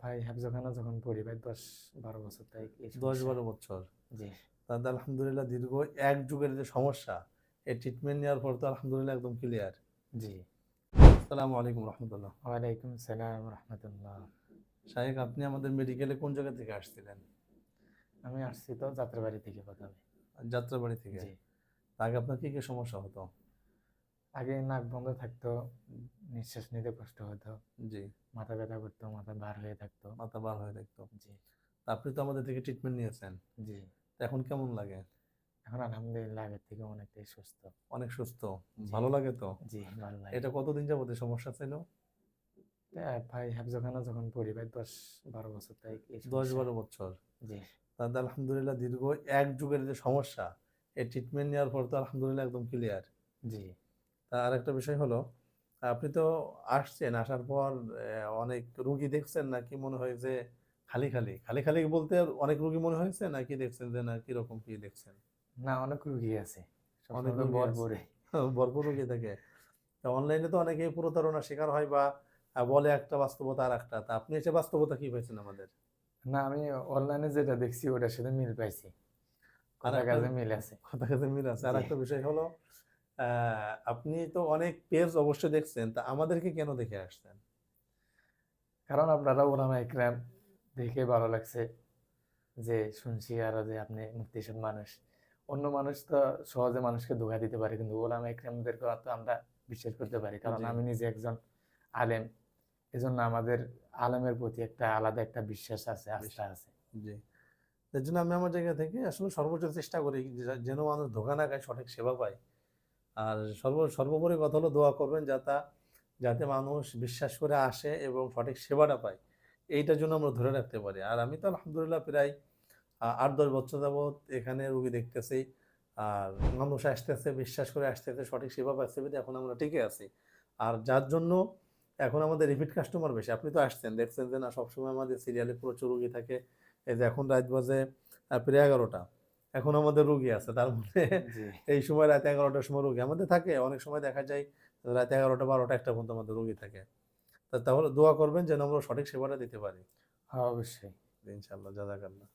ভাই হাফজখানা যখন পড়ি ভাই দশ বারো বছর তাই দশ বারো বছর? জি। তাদের আলহামদুলিল্লাহ দীর্ঘ এক যুগের যে সমস্যা এই ট্রিটমেন্ট নেওয়ার পর তো আলহামদুলিল্লাহ একদম ক্লিয়ার জি। আসসালামু আলাইকুম রহমতুল্লাহ। ওয়ালাইকুম সালাম রহমতুল্লাহ। শাহেক আপনি আমাদের মেডিকেলে কোন জায়গা থেকে আসছিলেন? আমি আসছি তো যাত্রাবাড়ি থেকে প্রথমে। যাত্রাবাড়ি থেকে? আগে আপনার কি কি সমস্যা হতো? আগে নাক বন্ধ থাকতো নিঃশ্বাস নিতে কষ্ট হতো জি। মাথা ব্যথা করতো মাথা বার হয়ে থাকতো। মাথা বার হয়ে থাকতো। জি। আপনি তো আমাদের থেকে ট্রিটমেন্ট নিয়েছেন। জি। এখন কেমন লাগে? এখন আলহামদুলিল্লাহ আগের থেকে অনেকটাই সুস্থ। অনেক সুস্থ। ভালো লাগে তো? জি ভালো লাগে। এটা কতদিন যাবত সমস্যা ছিল? ভাই হাফজখানা যখন পড়ি ভাই দশ বারো বছর তাই দশ বারো বছর। জি। তাদের আলহামদুলিল্লাহ দীর্ঘ এক যুগের যে সমস্যা এই ট্রিটমেন্ট নেওয়ার পর তো আলহামদুলিল্লাহ একদম ক্লিয়ার জি। তা আরেকটা বিষয় হলো আপনি তো আসছেন আসার পর অনেক রুগী দেখছেন নাকি মনে হয় যে খালি খালি? খালি খালি বলতে অনেক রুগী মনে হয়েছে নাকি দেখছেন যে না কীরকম কি দেখছেন? না অনেক রুগী আছে। অনেক ভরপুরে। ভরপুর রুগী থাকে। তা অনলাইনে তো অনেকেই প্রতারণার শিকার হয় বা বলে একটা বাস্তবতা আর একটা তা আপনি এসে বাস্তবতা কি পাইছেন আমাদের? না আমি অনলাইনে যেটা দেখছি ওটার সাথে মিল পাইছি। কথা কাজে মিল আছে। কথা কাছে মিল আছে। আর একটা বিষয় হলো আপনি তো অনেক পেজ অবশ্যই দেখছেন তা আমাদেরকে কেন দেখে আসছেন? কারণ আপনারা ওলামা ইকরাম দেখে ভালো লাগছে যে শুনছি আরও যে আপনি মুক্তিসব মানুষ। অন্য মানুষ তো সহজে মানুষকে ধোকা দিতে পারে কিন্তু ওলামা ইকরামদেরকে তো আমরা বিশ্বাস করতে পারি। কারণ আমি নিজে একজন আলেম এজন্য আমাদের আলেমের প্রতি একটা আলাদা একটা বিশ্বাস আছে আস্থা আছে। জি। এর জন্য আমি আমার জায়গা থেকে আসলে সর্বোচ্চ চেষ্টা করি যে- যেন মানুষ ধোকা না খায় সঠিক সেবা পায়। আর সর্ব, সর্বোপরি কথা হলো দোয়া করবেন যাতে যাতে মানুষ বিশ্বাস করে আসে এবং সঠিক সেবাটা পায়। এইটার জন্য আমরা ধরে রাখতে পারি। আর আমি তো আলহামদুলিল্লাহ প্রায় আট, দশ বছর যাবৎ এখানে রুগী দেখতেছি। আর মানুষ আসতেছে, বিশ্বাস করে আসতেছে, সঠিক সেবা পাচ্ছে বলে এখন আমরা টিকে আছি। আর যার জন্য এখন আমাদের রিপিট কাস্টমার বেশি। আপনি তো আসছেন, দেখছেন যে না, সবসময় আমাদের সিরিয়ালে প্রচুর রুগী থাকে। এই যে এখন রাত বাজে প্রায় এগারোটা। এখন আমাদের রুগী আছে তার মধ্যে এই সময় রাত এগারোটার সময় রুগী আমাদের থাকে অনেক সময় দেখা যায় রাত এগারোটা বারোটা একটা পর্যন্ত আমাদের রুগী থাকে। তাহলে দোয়া করবেন যেন আমরা সঠিক সেবাটা দিতে পারি। হ্যাঁ অবশ্যই। ইনশাল্লাহ জাজাকাল্লাহ।